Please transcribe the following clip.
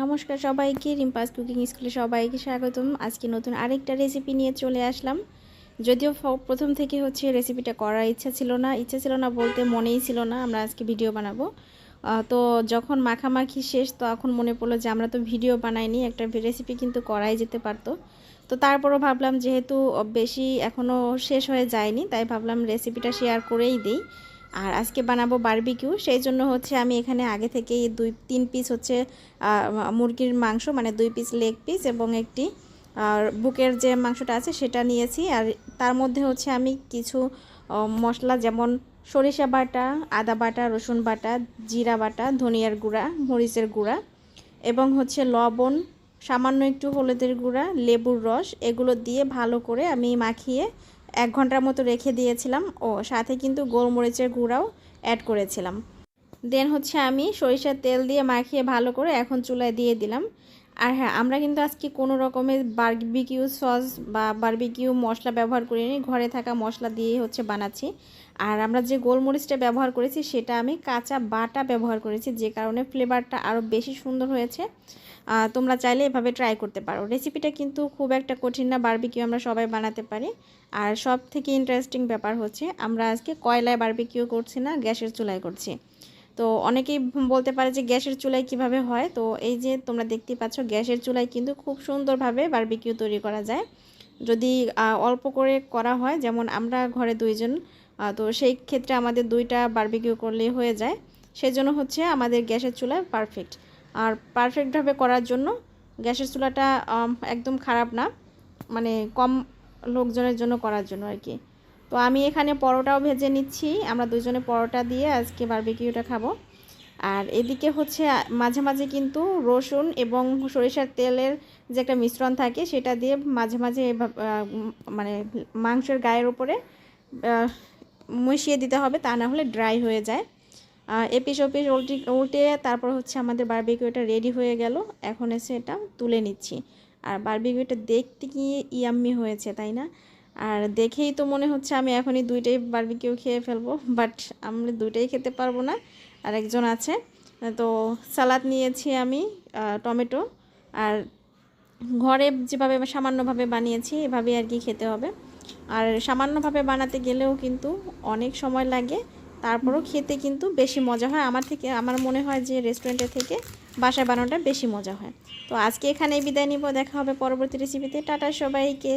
নমস্কার সবাইকে, রিম্পাস কুকিং স্কুলে সবাইকে স্বাগতম। আজকে নতুন আরেকটা রেসিপি নিয়ে চলে আসলাম। যদিও প্রথম থেকে হচ্ছে রেসিপিটা করার ইচ্ছা ছিল না, ইচ্ছা ছিল না বলতে মনেই ছিল না, আমরা আজকে ভিডিও বানাবো। তো যখন মাখামাখি শেষ, তখন মনে পড়ল যে আমরা তো ভিডিও বানাইনি, একটা রেসিপি কিন্তু করাই যেতে পারতো। তো তারপরও ভাবলাম যেহেতু বেশি এখনও শেষ হয়ে যায়নি, তাই ভাবলাম রেসিপিটা শেয়ার করেই দিই। আর আজকে বানাবো বারবিকিউ, সেই জন্য হচ্ছে আমি এখানে আগে থেকেই দুই, তিন পিস হচ্ছে মুরগির মাংস মানে দুই পিস লেগ পিস এবং একটি আর বুকের যে মাংসটা আছে সেটা নিয়েছি। আর তার মধ্যে হচ্ছে আমি কিছু মশলা যেমন সরিষা বাটা, আদা বাটা, রসুন বাটা, জিরা বাটা, ধনিয়ার গুঁড়া, মরিচের গুঁড়া এবং হচ্ছে লবণ, সামান্য একটু হলুদের গুঁড়া, লেবুর রস, এগুলো দিয়ে ভালো করে আমি মাখিয়ে এক ঘণ্টার মতো রেখে দিয়েছিলাম ও সাথে কিন্তু গোলমরিচের গুঁড়াও অ্যাড করেছিলাম। দেন হচ্ছে আমি সরিষার তেল দিয়ে মাখিয়ে ভালো করে এখন চুলায় দিয়ে দিলাম। আর হ্যাঁ আমরা কিন্তু আজকে কোনো রকমের বারবিকিউ সস বা বার্বিকিউ মশলা ব্যবহার করিনি, ঘরে থাকা মশলা দিয়ে হচ্ছে বানাচ্ছি। আর আমরা যে গোলমরিচটা ব্যবহার করেছি সেটা আমি কাঁচা বাটা ব্যবহার করেছি, যে কারণে ফ্লেভারটা আরও বেশি সুন্দর হয়েছে। তোমরা চাইলে এভাবে ট্রাই করতে পারো। রেসিপিটা কিন্তু খুব একটা কঠিন না বারবিকিউ আমরা সবাই বানাতে পারি। আর সব থেকে ইন্টারেস্টিং ব্যাপার হচ্ছে, আমরা আজকে কয়লায় বারবিকিউ করছি না, গ্যাসের চুলায় করছি। তো অনেকেই বলতে পারে যে গ্যাসের চুলায় কীভাবে হয়? তো এই যে তোমরা দেখতেই পাচ্ছ, গ্যাসের চুলায় কিন্তু খুব সুন্দরভাবে বারবিকিউ তৈরি করা যায়। যদি অল্প করে করা হয়, যেমন আমরা ঘরে দুইজন তো সেই ক্ষেত্রে আমাদের দুইটা বারবিকিউ করলেই হয়ে যায়। সেই জন্য হচ্ছে আমাদের গ্যাসের চুলা পারফেক্ট আর পারফেক্টভাবে করার জন্য গ্যাসের চুলাটা একদম খারাপ না মানে কম লোকজনের জন্য করার জন্য আর কি। তো আমি এখানে পরোটাও ভেজে নিচ্ছি, আমরা দুজনে পরোটা দিয়ে আজকে বারবিকিউটা খাব। আর এদিকে হচ্ছে মাঝে মাঝে কিন্তু রসুন এবং সরিষার তেলের যে একটা মিশ্রণ থাকে, সেটা দিয়ে মাঝে মাঝে মানে মাংসের গায়ের উপরে মিশিয়ে দিতে হবে, তা না হলে ড্রাই হয়ে যায়। এপিস ওপিস উল্টে উল্টে তারপর হচ্ছে আমাদের বারবিকিউটা রেডি হয়ে গেল। এখন এসে এটা তুলে নিচ্ছি। আর বারবিকিউটা দেখতে গিয়ে ইয়াম্মি হয়েছে, তাই না? আর দেখেই তো মনে হচ্ছে আমি এখনই দুইটাই বারবিকিউ খেয়ে ফেলব, বাট আমরা দুইটাই খেতে পারব না। আর একজন আছে, তো সালাদ নিয়েছি আমি টমেটো। আর ঘরে যেভাবে সামান্যভাবে বানিয়েছি, এভাবেই আর কি খেতে হবে। আর সামান্যভাবে বানাতে গেলেও কিন্তু অনেক সময় লাগে। তারপরও খেতে কিন্তু বেশি মজা হয়। আমার থেকে, আমার মনে হয় যে রেস্টুরেন্টের থেকে বাসায় বানানোটা বেশি মজা হয়। তো আজকে এখানেই বিদায় নিব। দেখা হবে পরবর্তী রেসিপিতে টাটা সবাইকে।